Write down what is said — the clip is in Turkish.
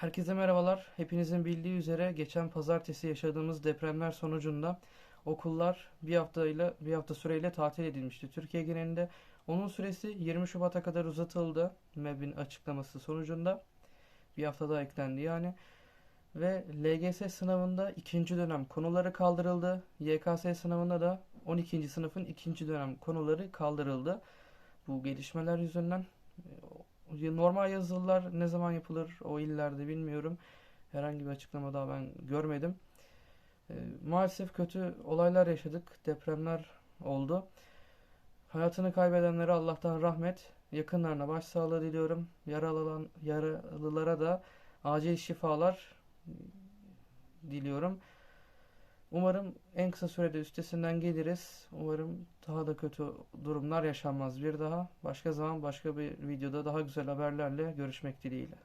Herkese merhabalar. Hepinizin bildiği üzere geçen pazartesi yaşadığımız depremler sonucunda okullar bir haftayla bir hafta süreyle tatil edilmişti. Türkiye genelinde onun süresi 20 Şubat'a kadar uzatıldı. MEB'in açıklaması sonucunda bir hafta daha eklendi yani. Ve LGS sınavında ikinci dönem konuları kaldırıldı. YKS sınavında da 12. sınıfın ikinci dönem konuları kaldırıldı. Bu gelişmeler yüzünden normal yazılılar ne zaman yapılır o illerde bilmiyorum. Herhangi bir açıklama daha ben görmedim. E, maalesef kötü olaylar yaşadık. Depremler oldu. Hayatını kaybedenlere Allah'tan rahmet, yakınlarına başsağlığı diliyorum. Yaralılan, yaralılara da acil şifalar diliyorum. Umarım en kısa sürede üstesinden geliriz. Umarım daha da kötü durumlar yaşanmaz bir daha. Başka zaman başka bir videoda daha güzel haberlerle görüşmek dileğiyle.